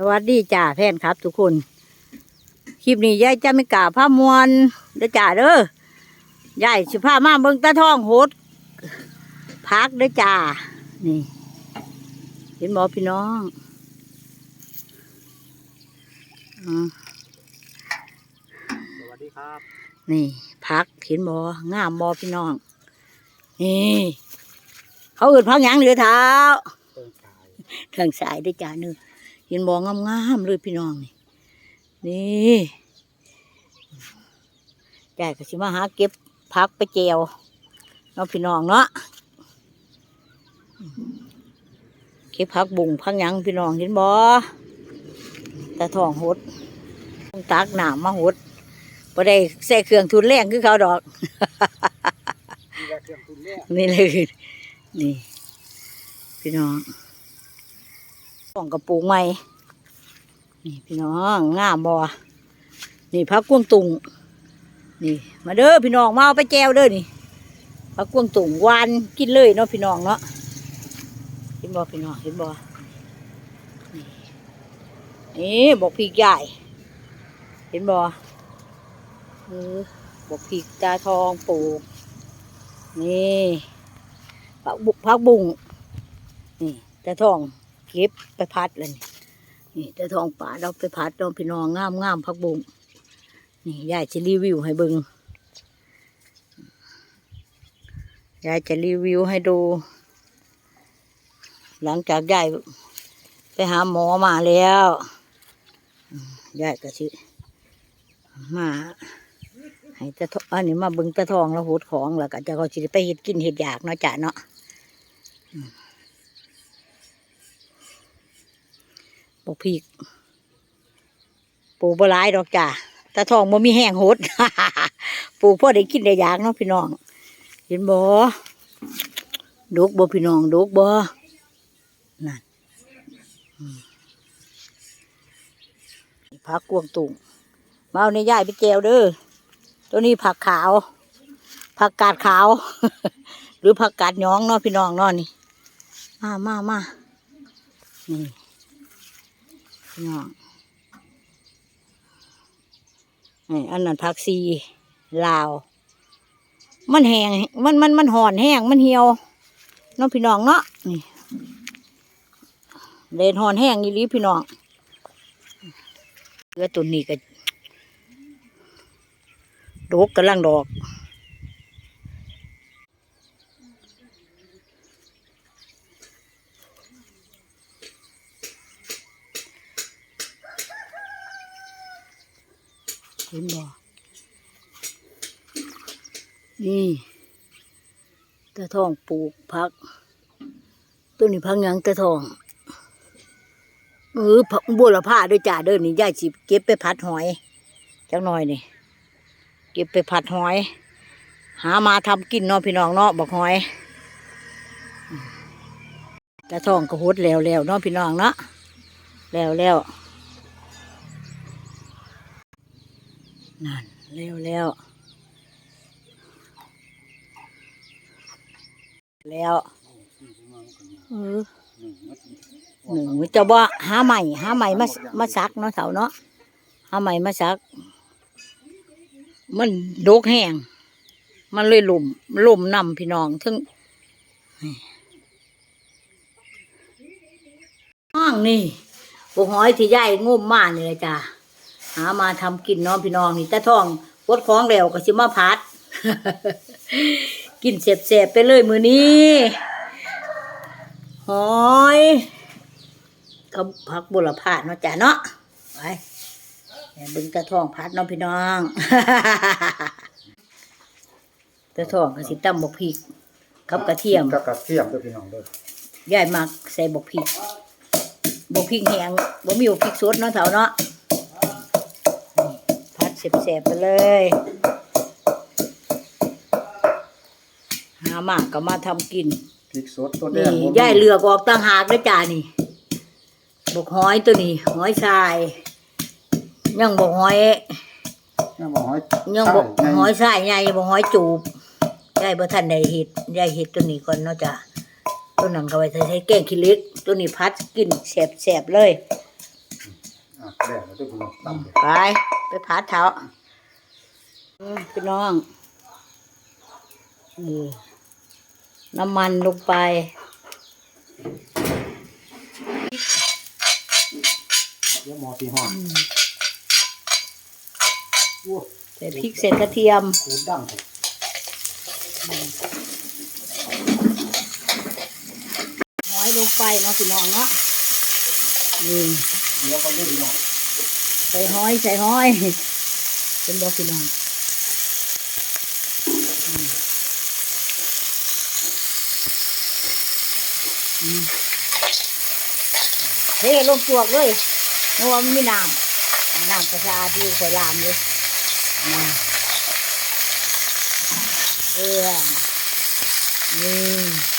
สวัสดีจ่าแฟนครับ ทุกคน คลิปนี้ยายจะไม่กล่าวผ้ามวนเด้อจ่าเด้อยายสิผ้ามาเบิ่งตาทองโหดพักเด้อจ่านี่ เห็นบอพี่น้องอืมสวัสดีครับ นี่พักเห็นบองามบอพี่น้อง นี่เขาอื่นพักหยังเหลือเท้าเติมกายทางสายได้อจ้าเนื้อ เห็นบองงามๆเลยพี่น้องนี่นี่ยายก็สิมาหาเก็บพักไปเจวเนาะพี่น้องเนาะเก็บพักบุ่งพักหยังพี่น้องเห็นบอตาทองหดต้องตักหนามมาหดพอได้ใส่เครื่องทุนแรงคือเขาดอกมีแรงเครื่องทุนเนี่ยนี่เลยนี่พี่น้อง ของกระปูกใหม่นี่พี่น้องงามบอนี่พักกวางตุงนี่ มาเด้อพี่น้องมาเอาไปแจวเด้อนี่พักกวางตุงวานกินเลยเนาะพี่น้องเนาะเห็นบอพี่น้องเห็นบอนี่นี่บอกพีกใหญ่ เห็นบอเออบอกพีกตาทองปลูกนี่ผักบุกผักบุ้งนี่แต่ทอง เก็บไปพัดเลยนี่แต่ทองป่าเราไปพัดเราพี่น้องงามงามผักบุ้งนี่ยายจะรีวิวให้บิงยายจะรีวิวให้ดู หลังจากยายไปหาหมอมาแล้วยายก็ชิมาให้ตะทอันนี้มาบึงตะทองแล้วหูดของแล้วก็จะเขาสิได้ไปเห็ดกินเห็ดอยากเนาะจ้ะเนาะอืม บกพีกปลูกบหลายดอกจ้ะตะทองบ่มีแห้งโหด ปลูกพ่อได้กินได้อยากเนาะพี่น้อง เห็นบ่ดกบ่พี่น้องดกบ่นั่นอืมพักกวางตุงมาเอาในย่ายไปแจวเด้อตัวนี้ผักขาว ผักกาดขาว หรือผักกาดหย้องเนาะพี่น้องเนาะนี่ มามามานี่ พี่น้องนี่อันนั้นผักซีลาว มันแห้งมันมันมันห่อนแห้งมันเหี่ยวเนาะพี่น้องเนาะนี่เลนห่อนแห้งอีหลีพี่น้องเกลือตัวนี้ก็ดกกำลังดอก เห็นบ่นี่ตะทองปลูกพักตัวนี้พักยังตะทองเออผักบัวละผ้าด้วยจ้าเด้อนี่ยายสิเก็บไปผัดหอยจักหน่อยนี่เก็บไปผัดหอย หามาทำกินเนาะพี่น้องเนาะบอกหอยตะทองก็หดแล้วแล้วเนาะพี่น้องเนาะแล้วแล้ว นั่นแล้วแล้วแล้วเออหนึ่งจะว่หาใหม่หาใหม่มามาซักเนาะเสาเนาะหาใหม่มาซัก มันโดกแห้งมันเลยหลุมหลุมนำพี่น้องถึงห้องนี่บุหอยที่ใหญ่งุ่มมานี่เลยจ้ะ หามาทำกินเน้องพี่น้องนี่แต่ท้องวดของแล้วก็สิมาพัด กินเสบๆไปเลยมือนี้หอยกับผักบุรพาเนาะจ้ะเนาะไปเนี่ยเบึงตะทองพัดเน้องพี่น้องตะทองก็สิตำบกพริกกับกระเทียมกับกระเทียมด้วยพี่น้องด้วยยายมักใส่บกพริกบกพริกแห้งบ่มีบกพริกสดเนาะเถาเนาะนี่พัด เสบๆไปเลย หามากก็มาทำกิน พริกสดตัวแดนี่งยายเลือกออกต่างหากแล้วจ้านี่บกหอยตัวนี้ หอยทราย ยังบกหอย ยังบอกหอยยังบใช่หอยทรายใหญ่บหอยจูบยายบ่ทันได้เห็ดยายเห็ดตัวนี้ก่อนเนาะจ้ะตัวนั้นก็ไว้ใส่แกงขี้เหล็ก ตัวนี้พัดกินแสบๆเลย แดดแล้วด้วยพี่น้องตำเลยไป ไปพัดเท้าอืมพี่น้องนี่น้ำมันลงไป เดี๋ยวหมอสีห้องโอ้ใส่พริกเสร็จกระเทียมโหดังเลยหอยลงไปเนาะพี่น้องเนาะ นี่เดี๋ยวก็เรียกพี่น้องใส่หอยใส่หอยเป็นบอกพี่น้องอืมอืมเฮ้ลงจวกเลยเพราะว่ามันมีน้ำน้ำประชาที่ใส่ลามเลยมาเออนี่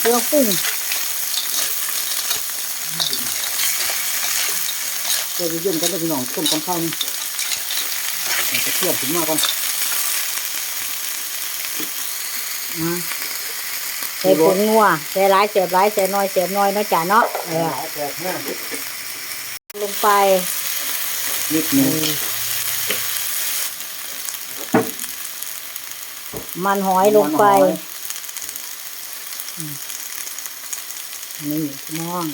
เครื่องปรุงเดี๋ยวเย็นกันด้วยพี่น้องต้มกันข้าวนี่เดี๋ยวจะเที่ยวถึงมาก่อนนะใส่ผงนัวใส่ร้ายเสียบร้ายใส่น้อยเสียบน้อยเนาะจ้ะเนาะเออแตกแน่ลงไปนิดนึงมันหอยลงไป นี่พี่น้อง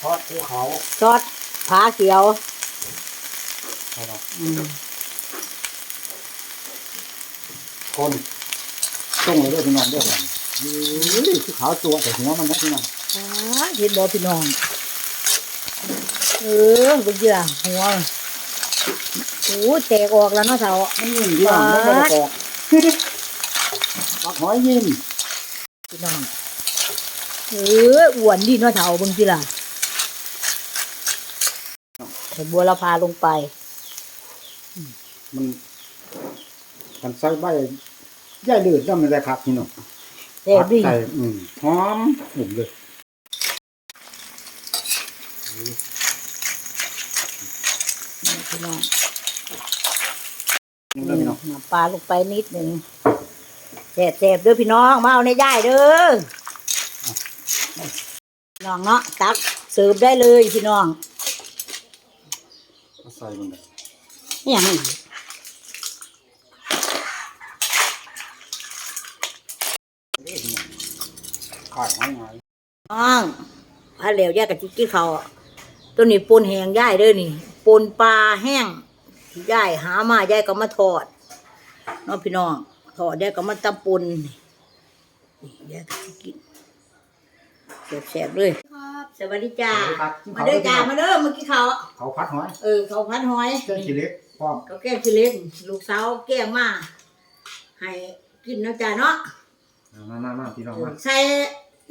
ทอดภูเขาซอสผาเขียวเอาล่ะอืมคนต้งเลยด้วยพี่น้องด้วยกันนี่ภูเขาตัวแต่หัวมันนะพี่น้องอ่าเห็นบอพี่น้อง เออเบิ่งเดือหัวโอ้แตกออกแล้วเนาะเสามันยิ้มพี่น้องมันไม่ได้แตกปัก หอยยิ้มพี่น้องเอออ้วนดีเนาะเสาเบิ่งสิล่ะใส่บัวละพาลงไป มันมันใส่ใบย่ายเลือดแล้วมันได้ครับพี่น้องแซ่บดีใส่อืมหอมหุ่มเลยพี่น้อง นี่เลยพี่น้อง น้ำปลาลงไปนิดหนึ่ง แสบๆเด้อพี่น้องมาเอาในย่ายเด้อพี่น้องเนาะตักเสิร์ฟได้เลยพี่น้องเอาใส่มันเลยนี่ยังขายง่ายน้องพาเหลวย่ายกับจิ๊กกี้เขาวตัวนี้ปนแห้งย่ายเด้อนี่ปนปลาแห้งย่ายหามาย่ายก็มาทอดเนาะพี่น้อง ทอดย่ายก็มาตำปนนี่ย่ายกับจิ๊กกี้แสบๆเลยสวัสดีจ้าครับมาเด้อจ้ามาเด้อเมื่อกี้เขาวเขาพัดหอยเออเขาพัดหอยเจ้าขี้เล็กพร้อมเขาแก้มชิเล็กลูกสาวแก้มมาให้กินเนาะจ้าเนาะมามามาพี่น้องมาใส่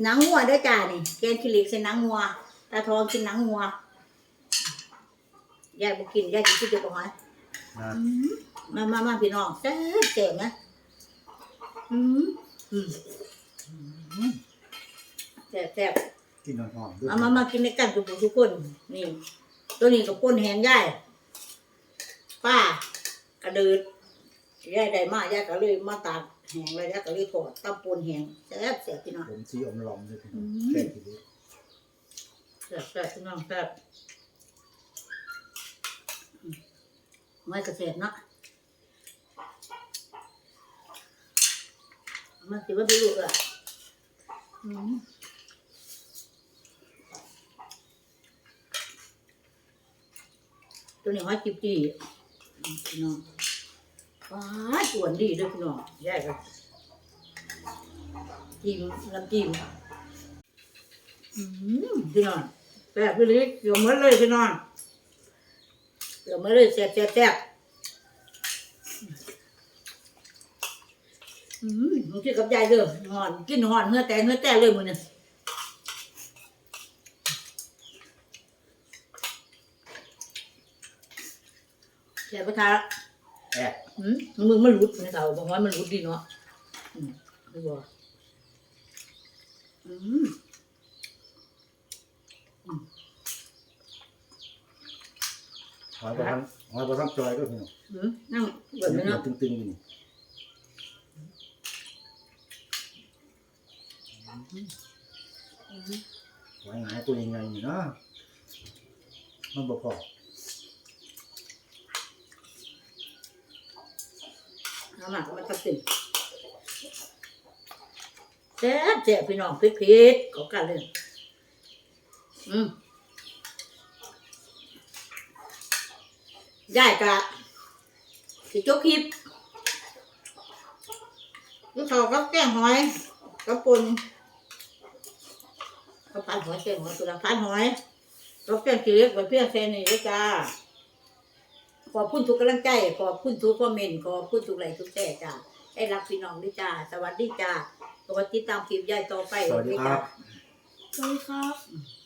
หนังงัวเด้อจ้านี่แกงชิเล็กใส่หนังงัวตาทองกินหนังงัวยายบ่กินยายกินที่เดียวกับหอยนะมามามาพี่น้องแซ่บแซ่บนะ อืมอืมแซ่บแซ่บกินหอมๆด้วยเอามามากินในกันทุกผู้ทุกคน นี่ ตัวนี้กับป้นแหงย่ายป้ากระเดิดย่ายได้มากย่ายก็เลยมาตากแหงแล้วย่ายก็เลยถอดตำปนแหงแซ่บแซ่บพี่น้องผมสีอมลอมด้วยพี่น้องอืมแค่ขี้เล็กแซ่บแซ่บพี่น้องแซ่บอืมไม่กระเสบเนาะ มันสิว่าไปลูกอะตัวนี้ห้อยจิบจีพี่น้องว้าส่วนดีด้วยพี่น้องแยกกันจิ้มน้ำจิ้มพี่น้องแซ่บพี่ลิเกี่ยวหมดเลยพี่น้องเกี่ยวหมดเลยแซ่บแซ่บแซ่บ อืมมึงกินกับยายเด้อหอนกินหอนเหือแต่เหือแต่เลยมึงเนี่ยแช่ปะทะแอบอืมมึงมันรุดในเสาบอกว่ามันรุดดีเนาะอืมไม่บอกอืมหอยประทันหอยประทันจอยด้วยพี่น้องอืมนั่งแบบนี้เนาะ ตึงๆอยู่นี่ ไว้หายตัวยังไงนี่นะมันบ่พอน้ำหมักมันก็ติดแซ่บแซ่บพี่น้องพริกพริกๆเขากันเลยอืมได้กะสิจกคลิปลูกเขาก็แก้งหอยกระ ปุนก็พันหอยแกงหอยตัวละพันหอยก็แกงขี้เหล็กไว้เพียงแค่นี้เลยจ้าขอบคุณทุกกำลังใจ ขอบคุณทุกคอมเมนต์ขอบคุณทุกไลค์ทุกแชร์จ้าให้รักพี่น้องด้วยจ้า สวัสดีจ้าสวัสดีตามคลิปใหญ่ต่อไปสวัสดีครับ สวัสดีครับ